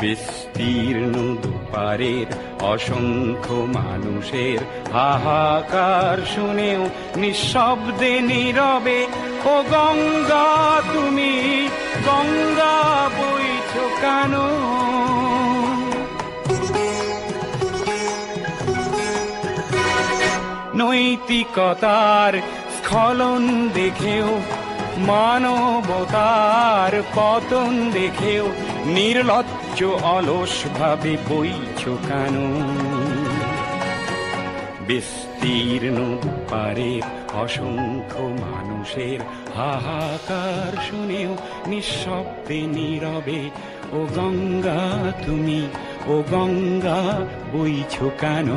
বিস্তীর্ণ দুপারের অসংখ্য মানুষের হাহাকার শুনেও নিঃশব্দে নীরবে, ও গঙ্গা, তুমি গঙ্গা বইছ কেন? নৈতিকতার স্খলন দেখেও, মানবতার পতন দেখেও নির্লজ্জ অলস ভাবে বইছ কেন। বিস্তীর্ণ পারের অসংখ্য মানুষের হাহাকার শুনেও নিঃশব্দে নীরবে, ও গঙ্গা, তুমি, ও গঙ্গা, বইছ কেন।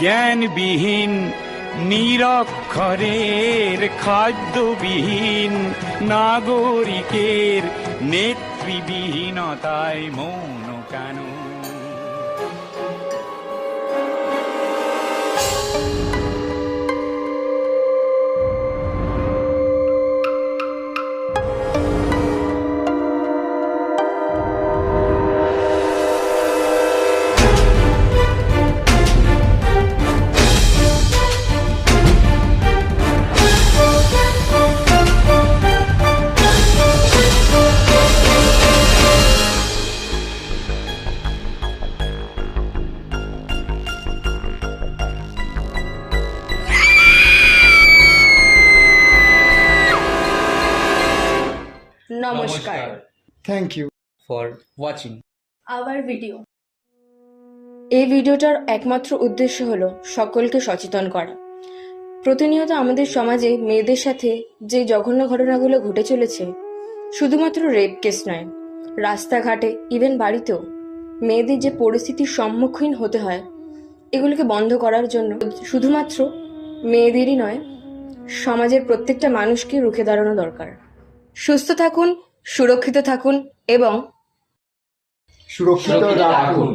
জ্ঞানবিহীন নিরক্ষরের খাদ্যবিহীন নাগরিকের নেতৃবিহীনতায় মৌন কেন? নমস্কার thank you. for watching. Our video এই ভিডিওটার একমাত্র উদ্দেশ্য হলো সকলকে সচেতন করা প্রতিনিয়ত আমাদের সমাজে মেয়েদের সাথে যে জঘন্য ঘটনাগুলো ঘটে চলেছে শুধুমাত্র রেপ কেস নয় রাস্তাঘাটে ইভেন বাড়িতেও মেয়েদের যে পরিস্থিতির সম্মুখীন হতে হয় এগুলোকে বন্ধ করার জন্য শুধুমাত্র মেয়েদেরই নয় সমাজের প্রত্যেকটা মানুষকে রুখে দাঁড়ানো দরকার সুস্থ থাকুন সুরক্ষিত থাকুন এবং সুরক্ষিত রাখুন।